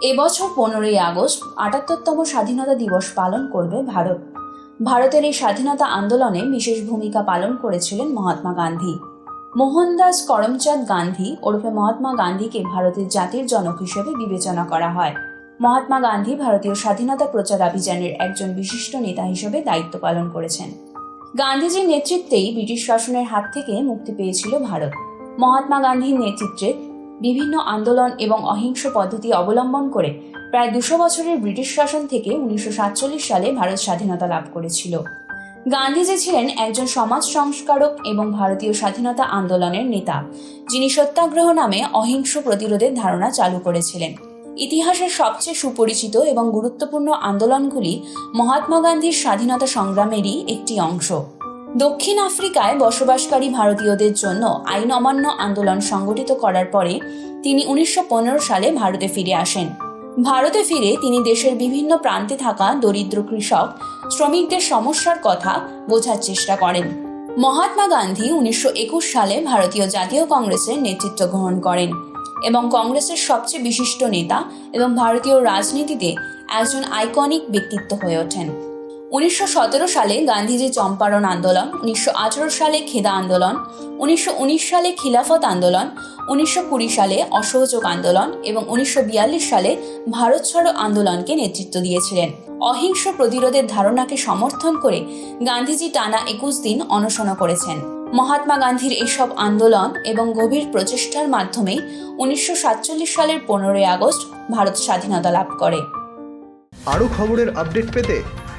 এবছর পনেরোই আগস্ট আটাত্তরতম স্বাধীনতা দিবস পালন করবে ভারত। ভারতের এই স্বাধীনতা আন্দোলনে বিশেষ ভূমিকা পালন করেছিলেন মহাত্মা গান্ধী। মোহনদাস করমচাঁদ গান্ধী ওরফে মহাত্মা গান্ধীকে ভারতের জাতির জনক হিসেবে বিবেচনা করা হয়। মহাত্মা গান্ধী ভারতীয় স্বাধীনতা প্রচার অভিযানের একজন বিশিষ্ট নেতা হিসেবে দায়িত্ব পালন করেছেন। গান্ধীজির নেতৃত্বেই ব্রিটিশ শাসনের হাত থেকে মুক্তি পেয়েছিল ভারত। মহাত্মা গান্ধীর নেতৃত্বে বিভিন্ন আন্দোলন এবং অহিংস পদ্ধতি অবলম্বন করে প্রায় দুশো বছরের ব্রিটিশ শাসন থেকে উনিশশো সাতচল্লিশ সালে ভারত স্বাধীনতা লাভ করেছিল। গান্ধীজি ছিলেন একজন সমাজ সংস্কারক এবং ভারতীয় স্বাধীনতা আন্দোলনের নেতা, যিনি সত্যাগ্রহ নামে অহিংস প্রতিরোধের ধারণা চালু করেছিলেন। ইতিহাসের সবচেয়ে সুপরিচিত এবং গুরুত্বপূর্ণ আন্দোলনগুলি মহাত্মা গান্ধীর স্বাধীনতা সংগ্রামেরই একটি অংশ। দক্ষিণ আফ্রিকায় বসবাসকারী ভারতীয়দের জন্য আইন অমান্য আন্দোলন সংগঠিত করার পরে তিনি উনিশশো পনেরো সালে ভারতে ফিরে আসেন। ভারতে ফিরে তিনি দেশের বিভিন্ন প্রান্তে থাকা দরিদ্র কৃষক, শ্রমিকদের সমস্যার কথা বোঝার চেষ্টা করেন। মহাত্মা গান্ধী উনিশশো একুশ সালে ভারতীয় জাতীয় কংগ্রেসের নেতৃত্ব গ্রহণ করেন এবং কংগ্রেসের সবচেয়ে বিশিষ্ট নেতা এবং ভারতীয় রাজনীতিতে একজন আইকনিক ব্যক্তিত্ব হয়ে ওঠেন। উনিশশো সালে গান্ধীজি চম্পারণ আন্দোলন, উনিশশো সালে খেদা আন্দোলন, উনিশশো সালে খিলাফত আন্দোলন, উনিশশো সালে অসহযোগ আন্দোলন এবং উনিশশো সালে ভারত ছাড়ো আন্দোলনকে নেতৃত্ব দিয়েছিলেন। অহিংস প্রতিরোধের ধারণাকে সমর্থন করে গান্ধীজি টানা একুশ দিন অনশন করেছেন। মহাত্মা গান্ধীর এইসব আন্দোলন এবং গভীর প্রচেষ্টার মাধ্যমে উনিশশো সাতচল্লিশ সালের পনেরোই আগস্ট ভারত স্বাধীনতা লাভ করে। আরও খবরের আপডেট পেতে